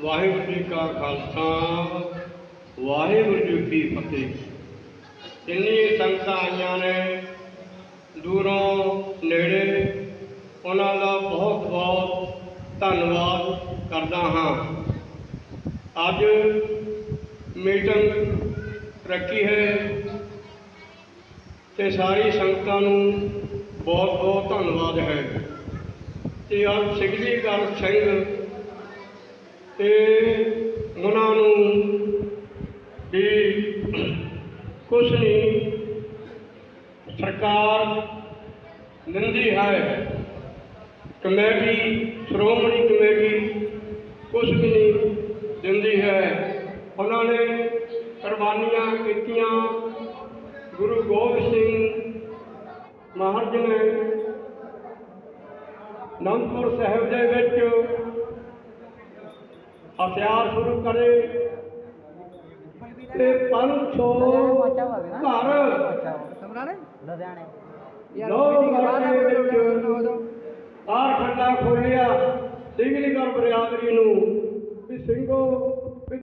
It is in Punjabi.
ਵਾਹਿਗੁਰੂ ਜੀ ਕਾ ਖਾਲਸਾ, ਵਾਹਿਗੁਰੂ ਜੀ ਕੀ ਫਤਿਹ। ਜਿੰਨੀ ਸੰਗਤਾਂ ਆਈਆਂ ਨੇ, ਦੂਰੋਂ ਨੇੜੇ, ਉਹਨਾਂ ਦਾ ਬਹੁਤ ਬਹੁਤ ਧੰਨਵਾਦ ਕਰਦਾ ਹਾਂ। ਅੱਜ ਮੀਟਿੰਗ ਰੱਖੀ ਹੈ ਤੇ ਸਾਰੀ ਸੰਗਤਾਂ ਨੂੰ ਬਹੁਤ ਬਹੁਤ ਧੰਨਵਾਦ ਹੈ। ਤੇ ਅੱਜ ਸਿੱਖੀ ਕਰ ਸਿੰਘ ਤੇ ਉਹਨਾਂ ਨੂੰ ਵੀ ਕੁਛ ਨਹੀਂ ਸਰਕਾਰ ਦਿੰਦੀ ਹੈ। ਕਮੇਟੀ, ਸ਼੍ਰੋਮਣੀ ਕਮੇਟੀ ਕੁਛ ਵੀ ਨਹੀਂ ਦਿੰਦੀ ਹੈ। ਉਹਨਾਂ ਨੇ ਕੁਰਬਾਨੀਆਂ ਕੀਤੀਆਂ। ਗੁਰੂ ਗੋਬਿੰਦ ਸਿੰਘ ਮਹਾਰਾਜ ਨੇ ਅਨੰਦਪੁਰ ਸਾਹਿਬ ਦੇ ਵਿੱਚ ਹਥਿਆਰ ਸ਼ੁਰੂ ਕਰੇ ਤੇ 500 ਘਰ। ਲੁਧਿਆਣੇ। ਖੱਡਾ ਖੋਲਿਆ। ਸਿੰਘਲੀ ਕਰ ਬਰਿਆਦਰੀ ਨੂੰ ਵੀ ਸਿੰਘੋ